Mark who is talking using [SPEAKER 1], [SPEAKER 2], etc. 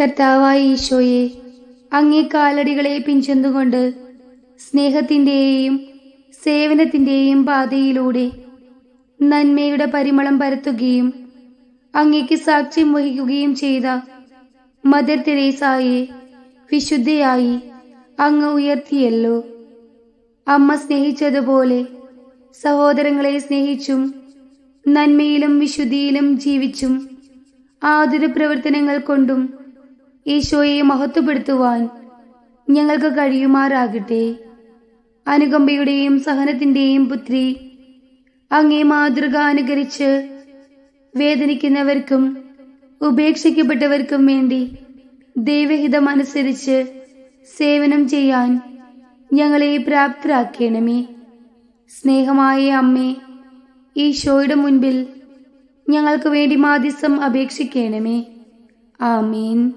[SPEAKER 1] കർത്താവായ ഈശോയെ അങ്ങേ കാലടികളെ പിഞ്ചെന്നുകൊണ്ട് സ്നേഹത്തിന്റെയും സേവനത്തിന്റെയും പാതയിലൂടെ നന്മയുടെ പരിമളം പരത്തുകയും അങ്ങയ്ക്ക് സാക്ഷ്യം വഹിക്കുകയും ചെയ്ത മദർ തെരേസായെ വിശുദ്ധയായി അങ്ങ് ഉയർത്തിയല്ലോ. അമ്മ സ്നേഹിച്ചതുപോലെ സഹോദരങ്ങളെ സ്നേഹിച്ചും നന്മയിലും വിശുദ്ധിയിലും ജീവിച്ചും ആതുര പ്രവർത്തനങ്ങൾ കൊണ്ടും ഈശോയെ മഹത്വപ്പെടുത്തുവാൻ ഞങ്ങൾക്ക് കഴിയുമാറാകട്ടെ. അനുകമ്പയുടെയും സഹനത്തിന്റെയും പുത്രി അങ്ങേ മാതൃക അനുകരിച്ച് വേദനിക്കുന്നവർക്കും ഉപേക്ഷിക്കപ്പെട്ടവർക്കും വേണ്ടി ദൈവഹിതമനുസരിച്ച് സേവനം ചെയ്യാൻ ഞങ്ങളെ പ്രാപ്തരാക്കണമേ. സ്നേഹമായ അമ്മേ ഈശോയുടെ മുൻപിൽ ഞങ്ങൾക്ക് വേണ്ടി മാധ്യസ്ഥം അപേക്ഷിക്കണമേ. ആമീൻ.